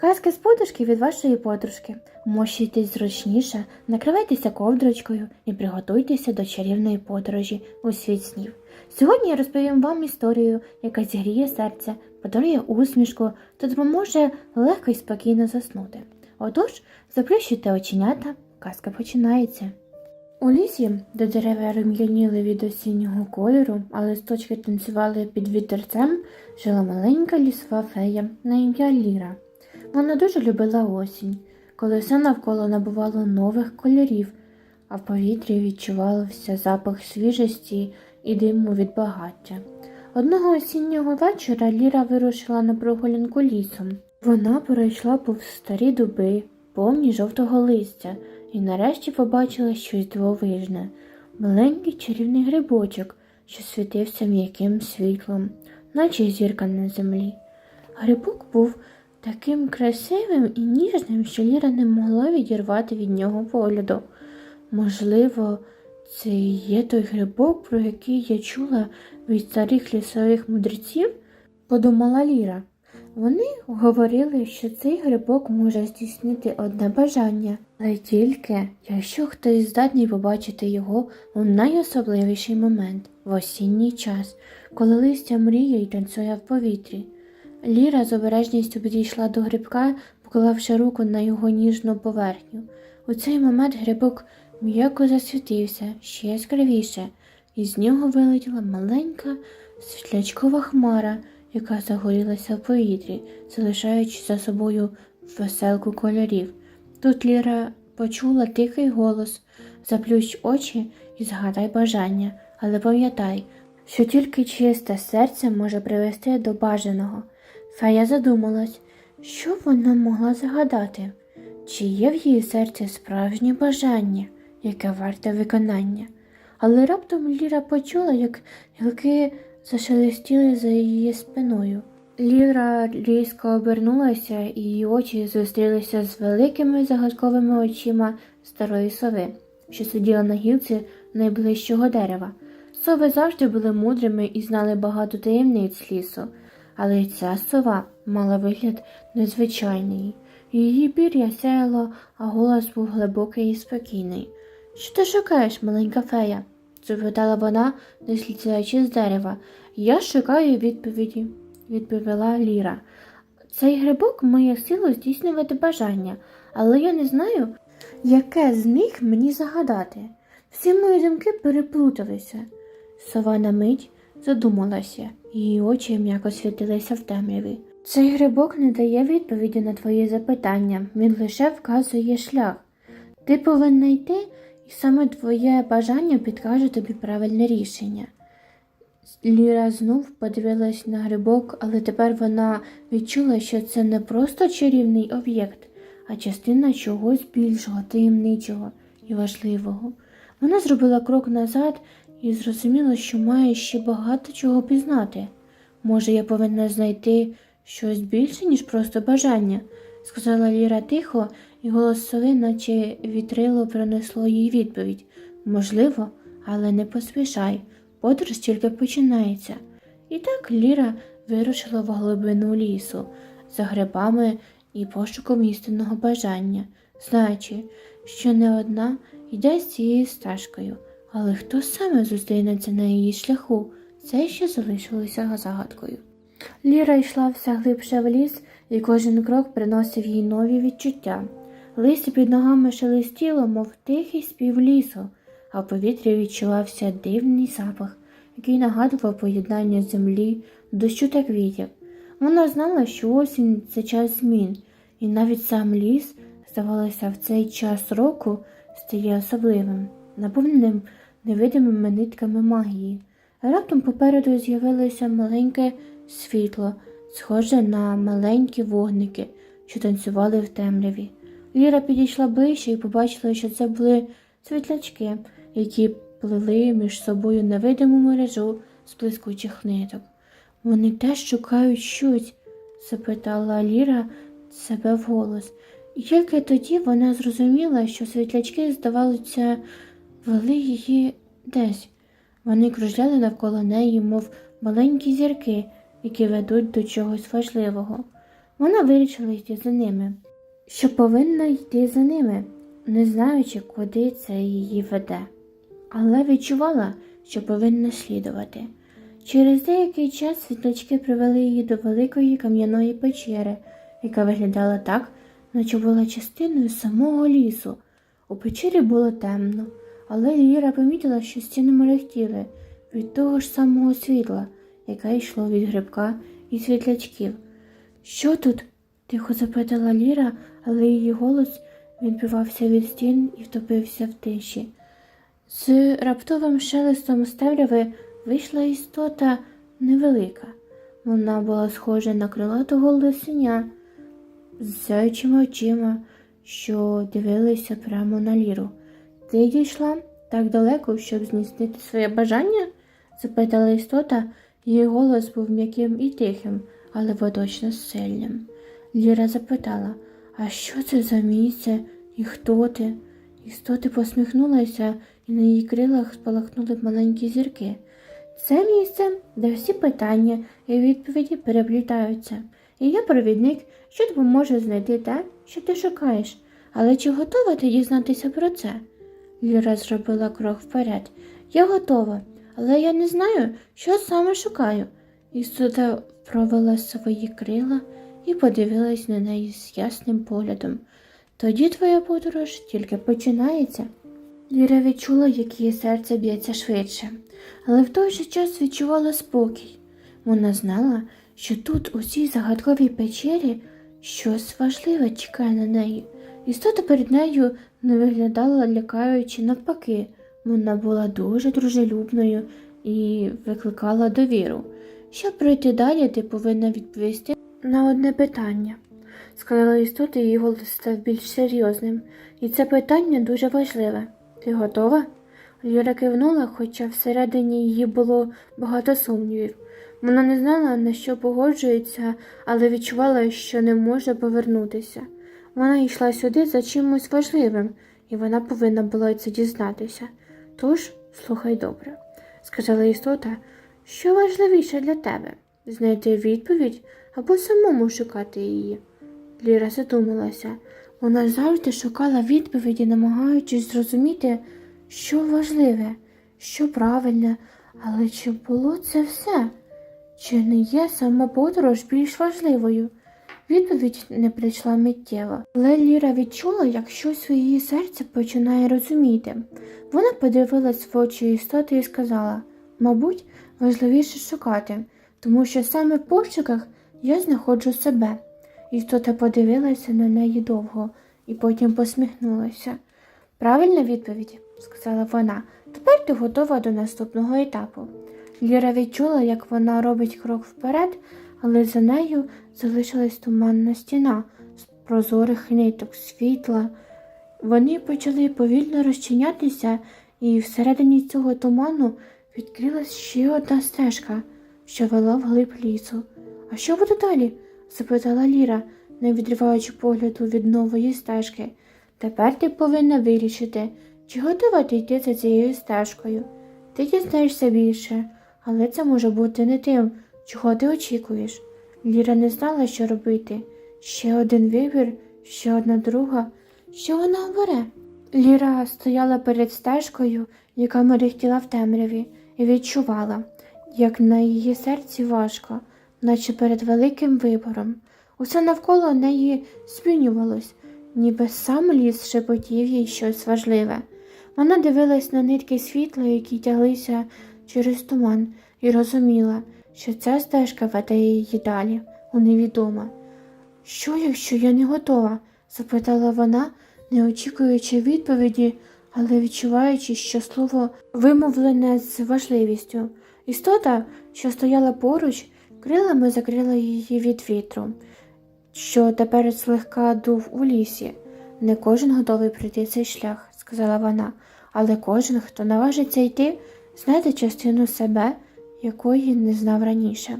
Казки з подушки від вашої подружки. Мощуйтесь зручніше, накривайтеся ковдрочкою і приготуйтеся до чарівної подорожі у світ снів. Сьогодні я розповім вам історію, яка зігріє серце, подарує усмішку та допоможе легко і спокійно заснути. Отож, заплющуйте оченята, казка починається. У лісі, де дерева рем'яніли від осіннього кольору, а листочки танцювали під вітерцем, жила маленька лісова фея на ім'я Ліра. Вона дуже любила осінь, коли все навколо набувало нових кольорів, а в повітрі відчувався запах свіжості і диму від багаття. Одного осіннього вечора Ліра вирушила на прогулянку лісом. Вона пройшла повз старі дуби, повні жовтого листя, і нарешті побачила щось дивовижне маленький чарівний грибочок, що світився м'яким світлом, наче зірка на землі. Грибок був таким красивим і ніжним, що Ліра не могла відірвати від нього погляду. Можливо, це і є той грибок, про який я чула від старих лісових мудреців, подумала Ліра. Вони говорили, що цей грибок може здійснити одне бажання, але тільки якщо хтось здатний побачити його у найособливіший момент в осінній час, коли листя мріє й танцює в повітрі. Ліра з обережністю підійшла до грибка, поклавши руку на його ніжну поверхню. У цей момент грибок м'яко засвітився ще яскравіше, і з нього вилетіла маленька світлячкова хмара, яка загорілася в повітрі, залишаючи за собою веселку кольорів. Тут Ліра почула тихий голос заплющ очі і згадай бажання, але пам'ятай, що тільки чисте серце може привести до бажаного. Фея задумалась, що вона могла загадати, чи є в її серці справжнє бажання, яке варте виконання. Але раптом Ліра почула, як гілки зашелестіли за її спиною. Ліра різко обернулася, і її очі зустрілися з великими загадковими очима старої сови, що сиділа на гілці найближчого дерева. Сови завжди були мудрими і знали багато таємниць лісу, але ця сова мала вигляд незвичайний. Її пір'я сяяло, а голос був глибокий і спокійний. Що ти шукаєш, маленька фея? запитала вона, не злізаючи з дерева. Я шукаю відповіді, відповіла Ліра. Цей грибок має силу здійснювати бажання, але я не знаю, яке з них мені загадати. Всі мої думки переплуталися. Сова на мить задумалася, її очі м'яко світилися в темряві. Цей грибок не дає відповіді на твої запитання, він лише вказує шлях. Ти повинна йти, і саме твоє бажання підкаже тобі правильне рішення. Ліра знов подивилась на грибок, але тепер вона відчула, що це не просто чарівний об'єкт, а частина чогось більшого, таємничого і важливого. Вона зробила крок назад і зрозуміла, що має ще багато чого пізнати. Може, я повинна знайти щось більше, ніж просто бажання, сказала Ліра тихо, і голос наче вітрило, принесло їй відповідь. Можливо, але не поспішай, подорож тільки починається. І так Ліра вирушила в глибину лісу за грибами і пошуком істинного бажання, знаючи, що не одна йде з цією стежкою, але хто саме зустрінеться на її шляху, це ще залишилося загадкою. Ліра йшла все глибше в ліс, і кожен крок приносив їй нові відчуття. Листя під ногами шелестіло, мов тихий спів лісу, а в повітрі відчувався дивний запах, який нагадував поєднання землі, дощу та квітів. Вона знала, що осінь це час змін, і навіть сам ліс, здавалося, в цей час року стає особливим, наповненим невидимими нитками магії. Раптом попереду з'явилося маленьке світло, схоже на маленькі вогники, що танцювали в темряві. Ліра підійшла ближче і побачила, що це були світлячки, які плели між собою невидиму мережу з блискучих ниток. Вони теж шукають щось? запитала Ліра себе вголос. І тільки тоді вона зрозуміла, що світлячки, здавалося, вели її десь. Вони кружляли навколо неї, мов маленькі зірки, які ведуть до чогось важливого. Вона вирішила йти за ними, що повинна йти за ними, не знаючи, куди це її веде, але відчувала, що повинна слідувати. Через деякий час світлячки привели її до великої кам'яної печери, яка виглядала так, наче була частиною самого лісу. У печері було темно, але Ліра помітила, що стіни мерехтіли від того ж самого світла, яке йшло від грибка і світлячків. Що тут? тихо запитала Ліра, але її голос відбивався від стін і втопився в тиші. З раптовим шелестом з темряви вийшла істота невелика. Вона була схожа на крилатого лисеня з зайчими очима, що дивилися прямо на ліру. Ти дійшла так далеко, щоб здійснити своє бажання? запитала істота, її голос був м'яким і тихим, але водночас сильним. Ліра запитала, а що це за місце і хто ти? Істоти посміхнулася, і на її крилах спалахнули маленькі зірки. Це місце, де всі питання і відповіді переплітаються. І я провідник, що допоможе знайти те, що ти шукаєш. Але чи готова ти дізнатися про це? Ліра зробила крок вперед. Я готова, але я не знаю, що саме шукаю. Істота провела свої крила і подивилась на неї з ясним поглядом. Тоді твоя подорож тільки починається. Ліра відчула, як її серце б'ється швидше, але в той же час відчувала спокій. Вона знала, що тут, у цій загадковій печері, щось важливе чекає на неї. Істота перед нею не виглядала лякаючи навпаки. Вона була дуже дружелюбною і викликала довіру. Щоб пройти далі, ти повинна відповісти на одне питання. Сказала істота, її голос став більш серйозним. І це питання дуже важливе. Ти готова? Ліра кивнула, хоча всередині її було багато сумнівів. Вона не знала, на що погоджується, але відчувала, що не може повернутися. Вона йшла сюди за чимось важливим, і вона повинна була це дізнатися. Тож, слухай добре, сказала істота, що важливіше для тебе знайти відповідь або самому шукати її. Ліра задумалася. Вона завжди шукала відповіді, намагаючись зрозуміти, що важливе, що правильне, але чи було це все? Чи не є сама подорож більш важливою? Відповідь не прийшла миттєво, але Ліра відчула, як щось у її серці починає розуміти. Вона подивилась в очі істоти і сказала: мабуть, важливіше шукати, тому що саме в пошуках я знаходжу себе. Істота подивилася на неї довго і потім посміхнулася. Правильна відповідь, сказала вона. Тепер ти готова до наступного етапу. Ліра відчула, як вона робить крок вперед, але за нею залишилась туманна стіна з прозорих ниток світла. Вони почали повільно розчинятися, і всередині цього туману відкрилась ще одна стежка, що вела вглиб лісу. А що буде далі? запитала Ліра, не відриваючи погляду від нової стежки. Тепер ти повинна вирішити, чи готова ти йти за цією стежкою. Ти дізнаєшся більше, але це може бути не тим, чого ти очікуєш. Ліра не знала, що робити. Ще один вибір, ще одна друга. Що вона обере? Ліра стояла перед стежкою, яка мерехтіла в темряві, і відчувала, як на її серці важко, наче перед великим вибором. Усе навколо неї змінювалось, ніби сам ліс шепотів їй щось важливе. Вона дивилась на нитки світла, які тяглися через туман, і розуміла, що ця стежка веде її далі, у невідоме. Що, якщо я не готова? запитала вона, не очікуючи відповіді, але відчуваючи, що слово вимовлене з важливістю. Істота, що стояла поруч, крилами закрила її від вітру, що тепер злегка дув у лісі. Не кожен готовий пройти цей шлях, сказала вона, але кожен, хто наважиться йти, знайде частину себе, якої не знав раніше.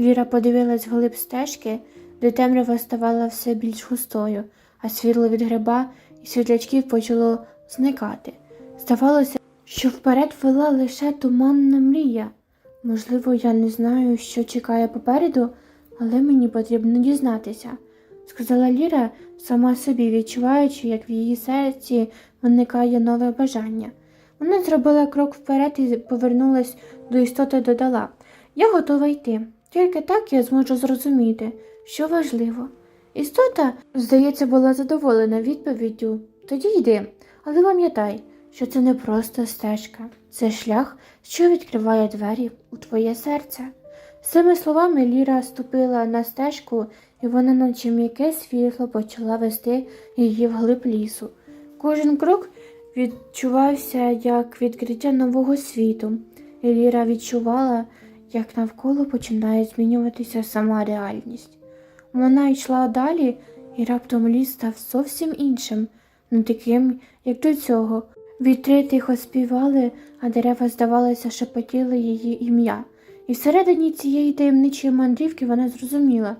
Ліра подивилась вглиб стежки, де темрява ставала все більш густою, а світло від гриба і світлячків почало зникати. Здавалося, що вперед вела лише туманна мрія. Можливо, я не знаю, що чекає попереду, але мені потрібно дізнатися, сказала Ліра, сама собі відчуваючи, як в її серці виникає нове бажання. Вона зробила крок вперед і повернулась до істоти додала Я готова йти. Тільки так я зможу зрозуміти, що важливо. Істота, здається, була задоволена відповіддю. Тоді йди, але пам'ятай, що це не просто стежка, це шлях, що відкриває двері у твоє серце. З цими словами Ліра ступила на стежку, і вона, наче м'яке світло, почала вести її вглиб лісу. Кожен крок відчувався як відкриття нового світу, і Ліра відчувала, як навколо починає змінюватися сама реальність. Вона йшла далі, і раптом ліс став зовсім іншим, не таким, як до цього. Вітри тихо співали, а дерева, здавалося, шепотіли її ім'я. І всередині цієї таємничої мандрівки вона зрозуміла,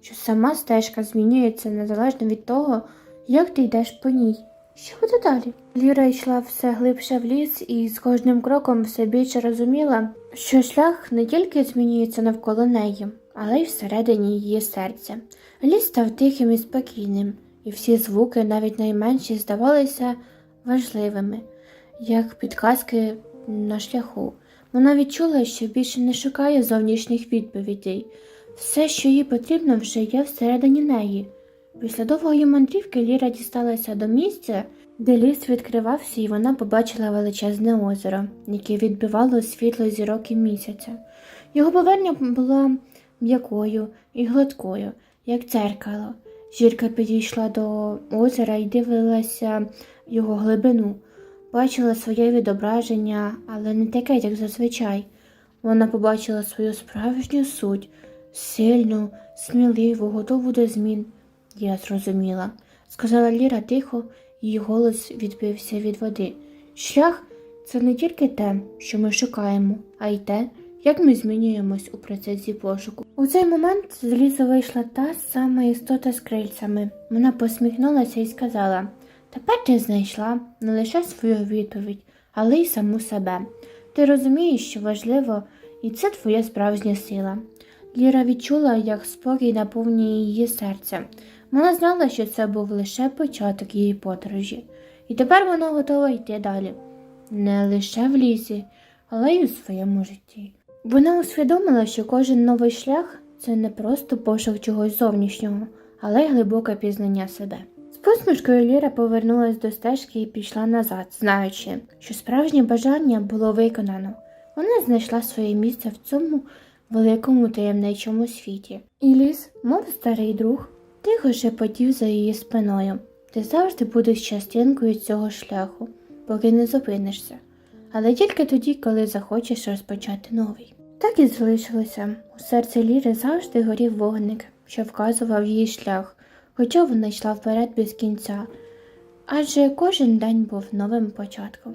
що сама стежка змінюється незалежно від того, як ти йдеш по ній. Що буде далі? Ліра йшла все глибше в ліс і з кожним кроком все більше розуміла, що шлях не тільки змінюється навколо неї, але й всередині її серця. Ліс став тихим і спокійним, і всі звуки, навіть найменші, здавалися важливими, як підказки на шляху. Вона відчула, що більше не шукає зовнішніх відповідей. Все, що їй потрібно, вже є всередині неї. Після довгої мандрівки Ліра дісталася до місця, де ліс відкривався, і вона побачила величезне озеро, яке відбивало світло зірок і місяця. Його поверхня була м'якою і гладкою, як дзеркало. Жірка підійшла до озера і дивилася його глибину, бачила своє відображення, але не таке, як зазвичай. Вона побачила свою справжню суть, сильну, сміливу, готову до змін. Я зрозуміла, сказала Ліра тихо, її голос відбився від води. Шлях це не тільки те, що ми шукаємо, а й те, як ми змінюємось у процесі пошуку. У цей момент з лісу вийшла та сама істота з крильцями. Вона посміхнулася і сказала: Тепер ти знайшла не лише свою відповідь, але й саму себе. Ти розумієш, що важливо, і це твоя справжня сила. Ліра відчула, як спокій наповнює її серце. Вона знала, що це був лише початок її подорожі, і тепер вона готова йти далі, не лише в лісі, але й у своєму житті. Вона усвідомила, що кожен новий шлях це не просто пошук чогось зовнішнього, але й глибоке пізнання себе. З посмішкою Ліра повернулась до стежки і пішла назад, знаючи, що справжнє бажання було виконано. Вона знайшла своє місце в цьому великому таємничому світі. І ліс, мов старий друг, тихо шепотів за її спиною. Ти завжди будеш частинкою цього шляху, поки не зупинишся, але тільки тоді, коли захочеш розпочати новий. Так і залишилося. У серці Ліри завжди горів вогник, що вказував її шлях, хоча вона йшла вперед без кінця, адже кожен день був новим початком.